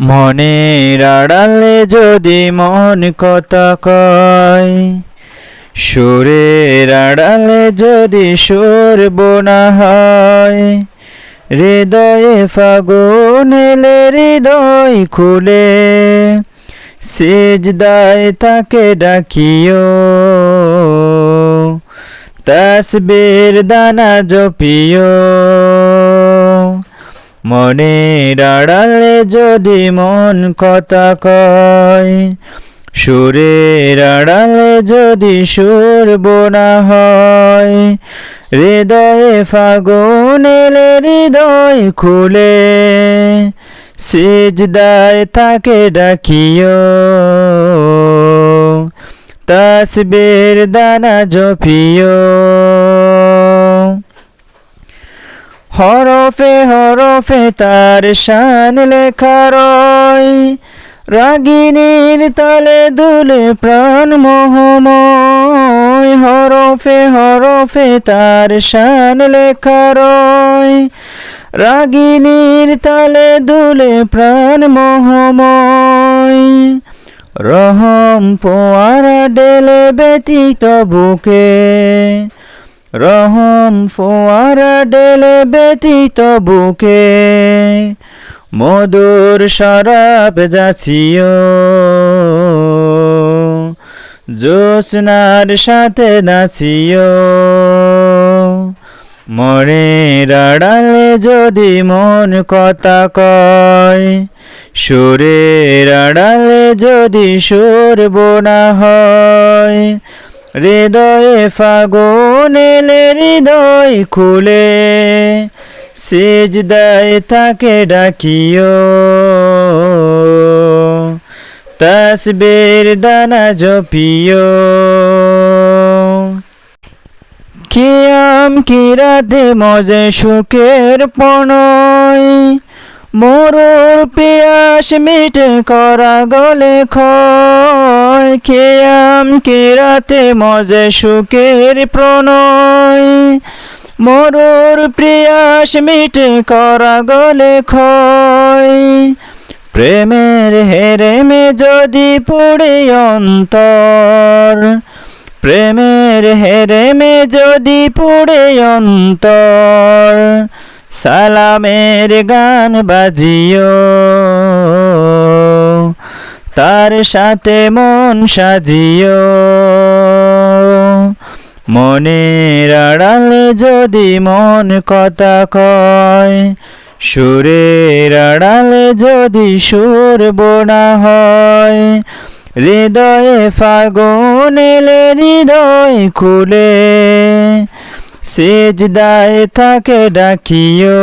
মনের আড়ালে যদি মন কথা কয় সুরের আড়ালে যদি সুর বোনা হয়, হৃদয়ে ফাগুন এলে হৃদয় খুলে, সেজদায় তাকে ডাকিও। তসবির দানা জপিও। মনের আড়ালে যদি মন কথা কয় সুরের আড়ালে যদি সুর বোনা হয়, হৃদয়ে ফাগুন এলে হৃদয় খুলে, সিজদায় তাকে ডাকিও। তসবির দানা জপিও। হরফে হরফে তার শান লেখা রয়। রাগিনীর তালে দুলে প্রাণ মোহময়। হরফে হরফে তার শান লেখা রয়। রাগিনীর তালে দুলে প্রাণ মোহময়। রহম পোয়ারা ডেলে ব্যতীত বুকে রহম ফোয়ারা ডেলে ব্যতীত বুকে, মধুর শরাব যাচিও। জ্যোৎস্নার সাথে নাচিও। মরে রাড়ালে যদি মন কথা কয়, সুরের আড়ালে যদি সুর বোনা হয় হৃদয়ে ফাগুন হৃদয় খুলে, সিজদায় তাকে ডাকিও। তসবির দানা জপিও। কিয়াম কিরাতে মজে সুখের পণয় মোরর পিয়াস মিটে করা গলে খয় খেয়াম কেরাতে মজে সুখের প্রণয়? মোরর প্রিয়াস মিটে করা গলে খয় প্রেমের হেরেমে যদি পড়ে অন্তর। প্রেমের হেরেমে যদি পড়ে অন্তর। সালামের গান বাজিও তার সাথে মন সাজিও। মনের আড়ালে যদি মন কথা কয়, সুরের আড়ালে যদি সুর বোনা হয়, হৃদয়ে ফাগুন এলে হৃদয় খুলে, সেজদায় তাকে ডাকিও।